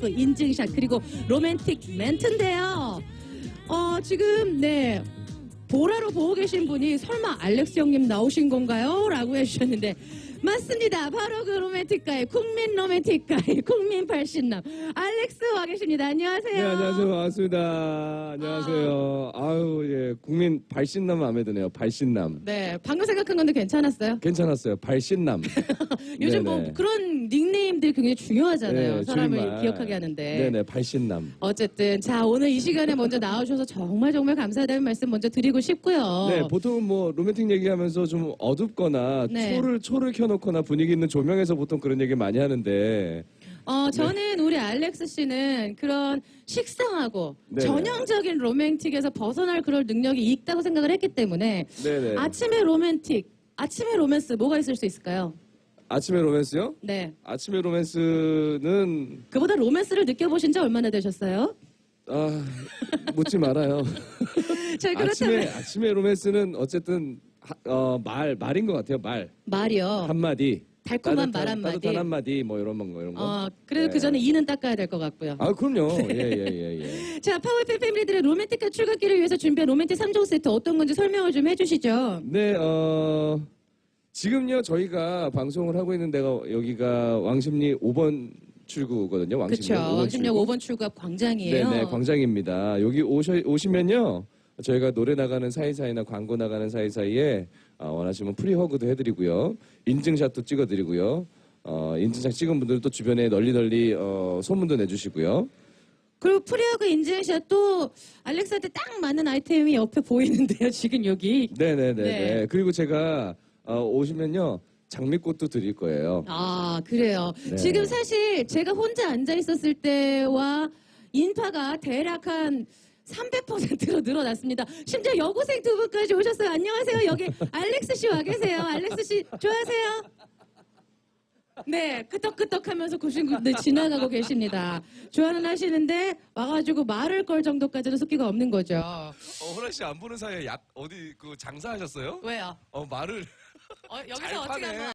그 인증샷 그리고 로맨틱 멘트인데요. 어, 지금 네 보라로 보고 계신 분이 설마 알렉스 형님 나오신 건가요? 라고 해주셨는데 맞습니다. 바로 그 로맨틱가의 국민 로맨틱가의 국민 발신남 알렉스 와 계십니다. 안녕하세요. 네, 안녕하세요. 반갑습니다. 안녕하세요. 아 유, 예. 국민 발신남 마음에 드네요. 발신남. 네, 방금 생각한 건데 괜찮았어요? 괜찮았어요. 발신남. 요즘 뭐 네네. 그런 닉네임들 굉장히 중요하잖아요. 네, 사람을 줄임말. 기억하게 하는데. 네네, 발신남. 어쨌든 자 오늘 이 시간에 먼저 나와주셔서 정말 정말 감사하다는 말씀 먼저 드리고 싶고요. 네, 보통은 뭐 로맨틱 얘기하면서 좀 어둡거나 네. 초를 초를 켜놓거나 분위기 있는 조명에서 보통 그런 얘기 많이 하는데 어, 저는 우리 알렉스 씨는 그런 식상하고 네네. 전형적인 로맨틱에서 벗어날 그럴 능력이 있다고 생각을 했기 때문에 네네. 아침에 로맨틱, 아침에 로맨스 뭐가 있을 수 있을까요? 아침에 로맨스요? 네. 아침에 로맨스는 그보다 로맨스를 느껴보신 지 얼마나 되셨어요? 아 묻지 말아요. 자, 그렇다면 아침에 아침에 로맨스는 어쨌든 하- 어, 말 말인 것 같아요. 말 말이요. 한 마디. 달콤한 따뜻한- 말 한마디. 따뜻한 한마디 뭐 이런 거 이런 거. 어, 그래도 네. 그 전에 이는 닦아야 될 것 같고요. 아 그럼요. 예예예 예, 예. 자, 파워풀 패밀리들의 로맨틱한 출근길을 위해서 준비한 로맨틱 3종 세트 어떤 건지 설명을 좀 해주시죠. 네, 어, 지금요, 저희가 방송을 하고 있는 데가, 여기가 왕십리 5번 출구거든요. 왕십리 그쵸. 5번 16 출구. 5번 출구 앞 광장이에요. 네네, 광장입니다. 여기 오셔, 오시면요, 저희가 노래 나가는 사이사이나 광고 나가는 사이사이에, 어, 원하시면 프리허그도 해드리고요. 인증샷도 찍어드리고요. 어, 인증샷 찍은 분들도 주변에 널리 널리, 어, 소문도 내주시고요. 그리고 프리어그 인증샷 또 알렉스한테 딱 맞는 아이템이 옆에 보이는데요. 지금 여기. 네네네네. 네. 그리고 제가, 어, 오시면요, 장미꽃도 드릴 거예요. 아, 그래요. 네. 지금 사실 제가 혼자 앉아 있었을 때와 인파가 대략 한 300%로 늘어났습니다. 심지어 여고생 두 분까지 오셨어요. 안녕하세요. 여기 알렉스 씨 와 계세요. 알렉스 씨 좋아하세요? 네, 끄떡끄떡 하면서 고신분들 지나가고 계십니다. 좋아는 하시는데 와가지고 말을 걸 정도까지는 속기가 없는 거죠. 어, 호라 씨 안 보는 사이에 약 어디 그 장사하셨어요? 왜요? 어 말을 어, 잘 파네.